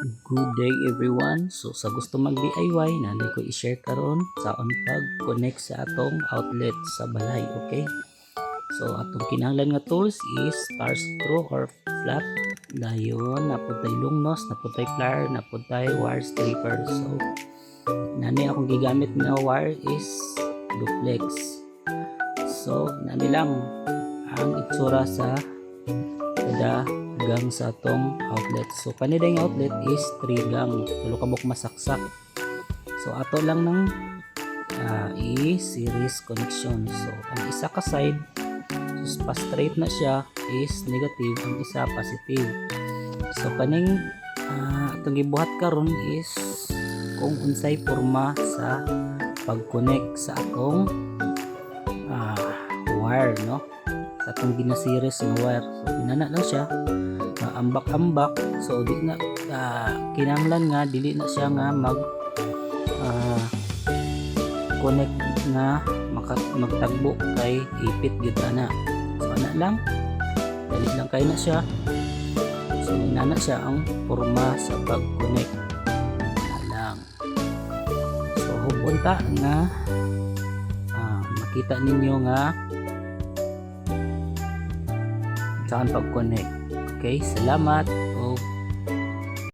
Good day everyone. So sa gusto mag DIY, nanay ko i-share karon sa on pag connect sa atong outlet sa balay, okay? So atong kinahanglan nga tools is star screw or flat. Dayon naputay lungnos, naputay plier, naputay wire stripper. So nani akong gigamit na wire is duplex. So nani lang ang itsura sa kada gang sa atong outlet. So kanilang outlet is 3 gang, tulo ka buk masaksak. So ato lang ng ah, i-series connection. So ang isa ka side so pa straight na siya is negative, ang isa positive. So kaning ah, atong gibuhat karon is kung unsay porma sa pag-connect sa atong ah, wire no sa atong ginaseries nga wire so pinana lang siya uh, ambak-ambak so di na ah, kinahanglan nga dili na siya nga mag ah, connect nga maka, magtagbo kay ipit gyud ana so ana lang. Dali lang kay na siya. So inana siya ang porma sa pag-connect. Na lang. So hupunta nga ah, makita ninyo nga saan pag-connect okay salamat